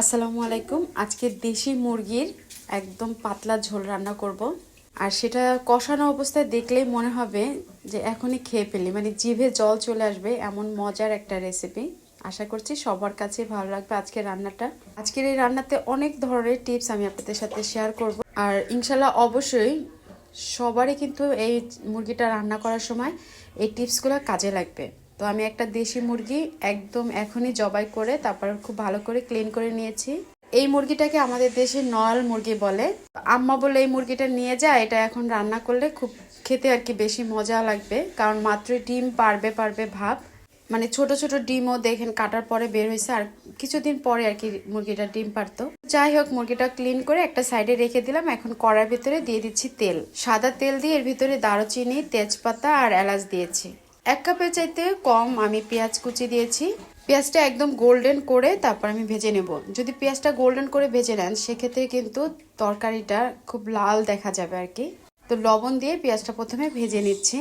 আসসালামু আলাইকুম। আজকে দেশি মুরগির একদম পাতলা ঝোল রান্না করব। আর সেটা কষানো অবস্থায় দেখলেই মনে হবে যে এখনই খেয়ে ফেলি। মানে জিভে জল চলে আসবে, এমন মজার একটা রেসিপি আশা করছি সবার কাছে ভালো লাগবে আজকের রান্নাটা। আজকের এই রান্নাতে অনেক ধরনের টিপস আমি আপনাদের সাথে শেয়ার করব। আর ইনশাল্লাহ অবশ্যই সবারই কিন্তু এই মুরগিটা রান্না করার সময় এই টিপসগুলো কাজে লাগবে। তো আমি একটা দেশি মুরগি একদম এখনই জবাই করে তারপর খুব ভালো করে ক্লিন করে নিয়েছি। এই মুরগিটাকে আমাদের দেশে নয়াল মুরগি বলে। আম্মা বলে এই মুরগিটা নিয়ে যায় এটা এখন রান্না করলে খুব খেতে আর কি বেশি মজা লাগবে, কারণ মাত্র ডিম পারবে পারবে ভাব। মানে ছোট ছোট ডিমও দেখেন কাটার পরে বের হয়েছে, আর কিছুদিন পরে আর কি মুরগিটা ডিম পারতো। যাই হোক, মুরগিটা ক্লিন করে একটা সাইডে রেখে দিলাম, এখন কড়ার ভিতরে দিয়ে দিচ্ছি তেল। সাদা তেল দিয়ে এর ভিতরে দারুচিনি, তেজপাতা আর এলাচ দিয়েছি। এক কাপের চাইতে কম আমি পেঁয়াজ কুচি দিয়েছি। পেঁয়াজটা একদম গোল্ডেন করে তারপর আমি ভেজে নেব। যদি পেঁয়াজটা গোল্ডেন করে ভেজে নেন, সেক্ষেত্রে কিন্তু তরকারিটা খুব লাল দেখা যাবে আর কি। তো লবণ দিয়ে পেঁয়াজটা প্রথমে ভেজে নিচ্ছি।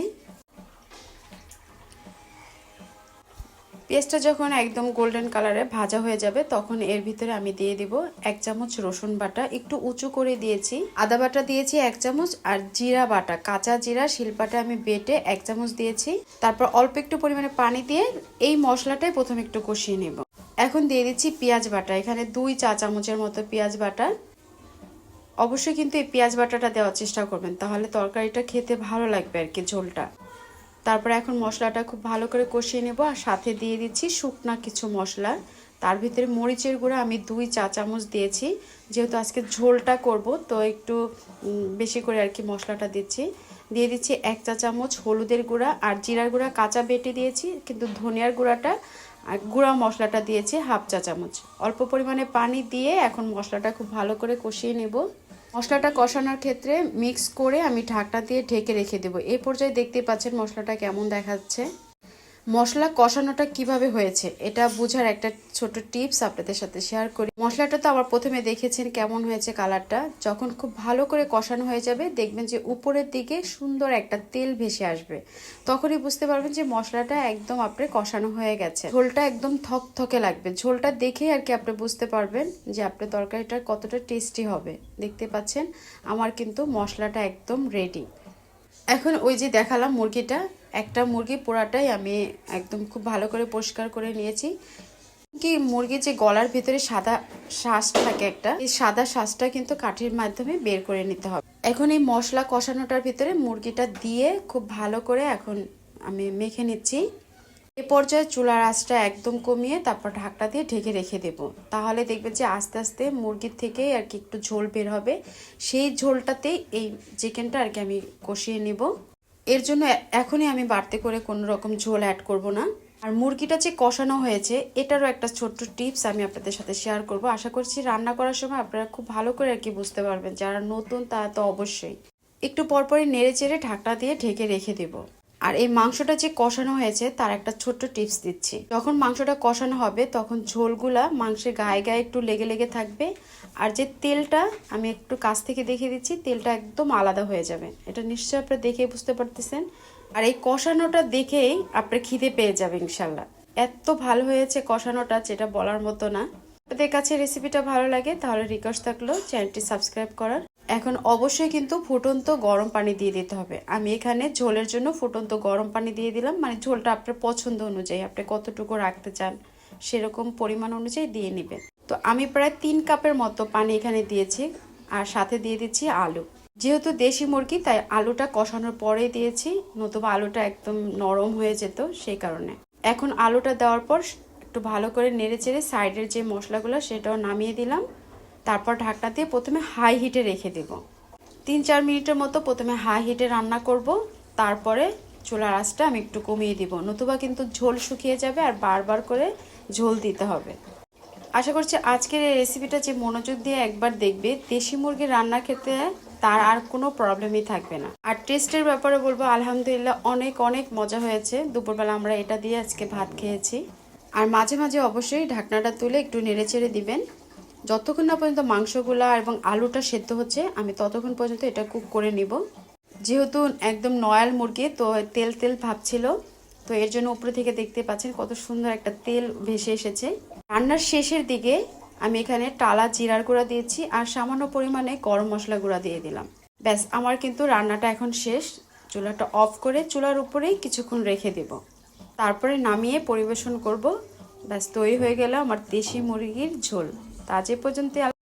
পেঁয়াজটা যখন একদম গোল্ডেন কালারে ভাজা হয়ে যাবে, তখন এর ভিতরে আমি দিয়ে দিব এক চামচ রসুন বাটা। একটু উঁচু করে দিয়েছি। আদা বাটা দিয়েছি এক চামচ আর জিরা বাটা। কাঁচা জিরা শিলপাটা আমি বেটে এক চামচ দিয়েছি। তারপর অল্প একটু পরিমাণে পানি দিয়ে এই মশলাটাই প্রথমে একটু কষিয়ে নেব। এখন দিয়ে দিচ্ছি পেঁয়াজ বাটা। এখানে দুই চা চামচের মতো পেঁয়াজ বাটা। অবশ্যই কিন্তু এই পেঁয়াজ বাটাটা দেওয়ার চেষ্টা করবেন, তাহলে তরকারিটা খেতে ভালো লাগবে আর কি ঝোলটা। তারপরে এখন মশলাটা খুব ভালো করে কষিয়ে নেব আর সাথে দিয়ে দিচ্ছি শুকনা কিছু মশলা। তার ভিতরে মরিচের গুঁড়া আমি দুই চা চামচ দিয়েছি। যেহেতু আজকে ঝোলটা করব, তো একটু বেশি করে আর কি মশলাটা দিচ্ছি। দিয়ে দিচ্ছি এক চা চামচ হলুদের গুঁড়া আর জিরার গুঁড়া কাঁচা বেটে দিয়েছি, কিন্তু ধনিয়ার গুঁড়াটা আর গুঁড়া মশলাটা দিয়েছি হাফ চা চামচ। অল্প পরিমাণে পানি দিয়ে এখন মশলাটা খুব ভালো করে কষিয়ে নেব। মশলাটা কষানোর ক্ষেত্রে মিক্স করে আমি ঢাকটা দিয়ে ঢেকে রেখে দেবো। এই পর্যায়ে দেখতে পাচ্ছেন মশলাটা কেমন দেখাচ্ছে। মশলা কষানোটা কীভাবে হয়েছে, এটা বোঝার একটা ছোট টিপস আপনাদের সাথে শেয়ার করি। মশলাটা তো আবার প্রথমে দেখেছেন কেমন হয়েছে কালারটা যখন খুব ভালো করে কষানো হয়ে যাবে, দেখবেন যে উপরের দিকে সুন্দর একটা তেল ভেসে আসবে। তখনই বুঝতে পারবেন যে মশলাটা একদম আপনার কষানো হয়ে গেছে। ঝোলটা একদম থকথকে লাগবে। ঝোলটা দেখে আর কি আপনি বুঝতে পারবেন যে আপনার তরকারিটা কতটা টেস্টি হবে। দেখতে পাচ্ছেন, আমার কিন্তু মশলাটা একদম রেডি এখন ওই যে দেখালাম মুরগিটা, একটা মুরগি পোড়াটাই আমি একদম খুব ভালো করে পরিষ্কার করে নিয়েছি। কি মুরগির যে গলার ভিতরে সাদা শ্বাস থাকে একটা, এই সাদা শ্বাসটা কিন্তু কাঠির মাধ্যমে বের করে নিতে হবে। এখন এই মশলা কষানোটার ভিতরে মুরগিটা দিয়ে খুব ভালো করে এখন আমি মেখে নিচ্ছি। এ পর্যায়ে চুলার আঁচটা একদম কমিয়ে তারপর ঢাকটা দিয়ে ঢেকে রেখে দেব। তাহলে দেখবেন যে আস্তে আস্তে মুরগির থেকে আর কি একটু ঝোল বের হবে। সেই ঝোলটাতেই এই চিকেনটা আর কি আমি কষিয়ে নেব। এর জন্য এখনই আমি বাড়তে করে কোনো রকম ঝোল অ্যাড করব না। আর মুরগিটা যে কষানো হয়েছে, এটারও একটা ছোট্ট টিপস আমি আপনাদের সাথে শেয়ার করব। আশা করছি রান্না করার সময় আপনারা খুব ভালো করে আর কি বুঝতে পারবেন। যারা নতুন, তারা তো অবশ্যই। একটু পরপরই নেড়ে চেড়ে ঢাকনা দিয়ে ঢেকে রেখে দেবো। আর এই মাংসটা যে কষানো হয়েছে, তার একটা ছোট্ট টিপস দিচ্ছি। যখন মাংসটা কষানো হবে, তখন ঝোলগুলা মাংসের গায়ে গায়ে একটু লেগে লেগে থাকবে। আর যে তেলটা আমি একটু কাছ থেকে দেখে দিচ্ছি, তেলটা একদম আলাদা হয়ে যাবে। এটা নিশ্চয়ই আপনারা দেখে বুঝতে পারতেছেন। আর এই কষানোটা দেখেই আপনার খিদে পেয়ে যাবে ইনশাল্লাহ এত ভালো হয়েছে কষানোটা, যেটা বলার মতো না। আপনাদের কাছে রেসিপিটা ভালো লাগে, তাহলে রিকোয়েস্ট থাকল চ্যানেলটি সাবস্ক্রাইব করার। এখন অবশ্যই কিন্তু ফুটন্ত গরম পানি দিয়ে দিতে হবে। আমি এখানে ঝোলের জন্য ফুটন্ত গরম পানি দিয়ে দিলাম। মানে ঝোলটা আপনার পছন্দ অনুযায়ী, আপনি কতটুকু রাখতে চান সেরকম পরিমাণ অনুযায়ী দিয়ে নেবেন। তো আমি প্রায় তিন কাপের মতো পানি এখানে দিয়েছি আর সাথে দিয়ে দিচ্ছি আলু। যেহেতু দেশি মুরগি, তাই আলুটা কষানোর পরে দিয়েছি, নতুবা আলুটা একদম নরম হয়ে যেত সেই কারণে। এখন আলুটা দেওয়ার পর একটু ভালো করে নেড়ে চেড়ে সাইডের যে মশলাগুলো, সেটাও নামিয়ে দিলাম। তারপর ঢাকনা দিয়ে প্রথমে হাই হিটে রেখে দেব। তিন চার মিনিটের মতো প্রথমে হাই হিটে রান্না করব। তারপরে চুলার আঁচটা আমি একটু কমিয়ে দিব। নতুবা কিন্তু ঝোল শুকিয়ে যাবে আর বারবার করে ঝোল দিতে হবে। আশা করছি আজকের এই রেসিপিটা যে মনোযোগ দিয়ে একবার দেখবে, দেশি মুরগির রান্নার ক্ষেত্রে তার আর কোনো প্রবলেমই থাকবে না। আর টেস্টের ব্যাপারে বলব, আলহামদুলিল্লাহ অনেক অনেক মজা হয়েছে। দুপুরবেলা আমরা এটা দিয়ে আজকে ভাত খেয়েছি। আর মাঝে মাঝে অবশ্যই ঢাকনাটা তুলে একটু নেড়ে চেড়ে দিবেন। যতক্ষণ না পর্যন্ত মাংসগুলা এবং আলুটা সেদ্ধ হচ্ছে, আমি ততক্ষণ পর্যন্ত এটা কুক করে নিব। যেহেতু একদম নয়াল মুরগি, তো তেল তেল ভাবছিল তো এর জন্য উপরে থেকে দেখতে পাচ্ছেন কত সুন্দর একটা তেল ভেসে এসেছে। রান্নার শেষের দিকে আমি এখানে টালা জিরার গুঁড়া দিয়েছি আর সামান্য পরিমাণে গরম মশলা গুঁড়া দিয়ে দিলাম। ব্যাস, আমার কিন্তু রান্নাটা এখন শেষ। চুলাটা অফ করে চুলার উপরেই কিছুক্ষণ রেখে দেব। তারপরে নামিয়ে পরিবেশন করব। ব্যাস, তৈরি হয়ে গেল আমার দেশি মুরগির ঝোল। তা যে পর্যন্ত